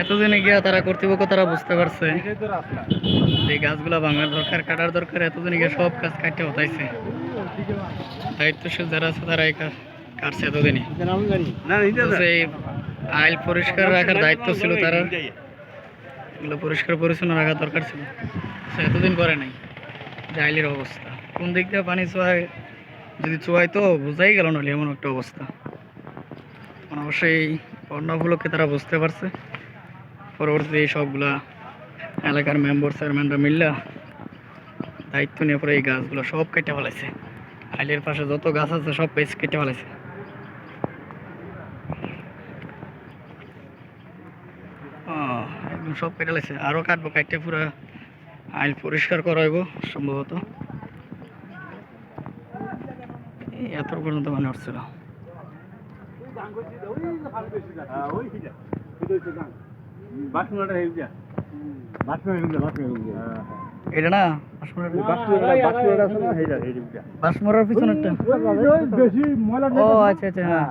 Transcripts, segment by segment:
এতদিনে গিয়া তারা কর্তৃপক্ষ তারা বুঝতে পারছে এই গাছগুলা ভাঙার দরকার কাটার দরকার এতদিনে গিয়ে সব গাছ কাটতে হতাইছে। দায়িত্বশীল যারা আছে তারা এই কাজ কাটছে এতদিনই তো সেই আইল পরিষ্কার রাখার দায়িত্ব ছিল তারা এগুলো পরিষ্কার পরিচ্ছন্ন রাখার দরকার ছিল। সে এতদিন করে নাই যে আইলের অবস্থা। কোন দিক দিয়ে পানি চোয়ায় যদি চোয়াই তো বোঝাই গেল না এমন একটা অবস্থা। অবশ্যই বন্যা উপলক্ষে তারা বুঝতে পারছে। পরবর্তীতে এই সবগুলা এলাকার মেম্বার চেয়ারম্যানরা মিললা দায়িত্ব নিয়ে পরে এই গাছগুলো সব কেটে ফেলাইছে। আইলের পাশে যত গাছ আছে সব পেজ কেটে ফেলাইছে। সব কেটে ফেলাইছে। আরও কাটবো কাটতে পুরো আইল পরিষ্কার করাইব সম্ভবত। এত পর্যন্ত মানে হচ্ছিল। এটা না বাসমরার পিছনেরটা বেশি ময়লা ও আচ্ছা আচ্ছা হ্যাঁ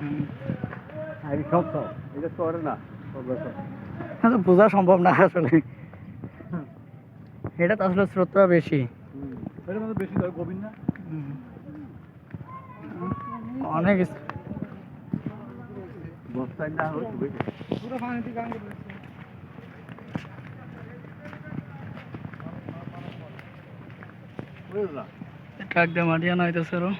হুম। হ্যাঁ, তো বোঝা সম্ভব না আসলে এটা তো আসলে স্রোতটা বেশি বেশি গভীর না হুম। অনেক ইস- বস্তায় নাইতেছে পুরো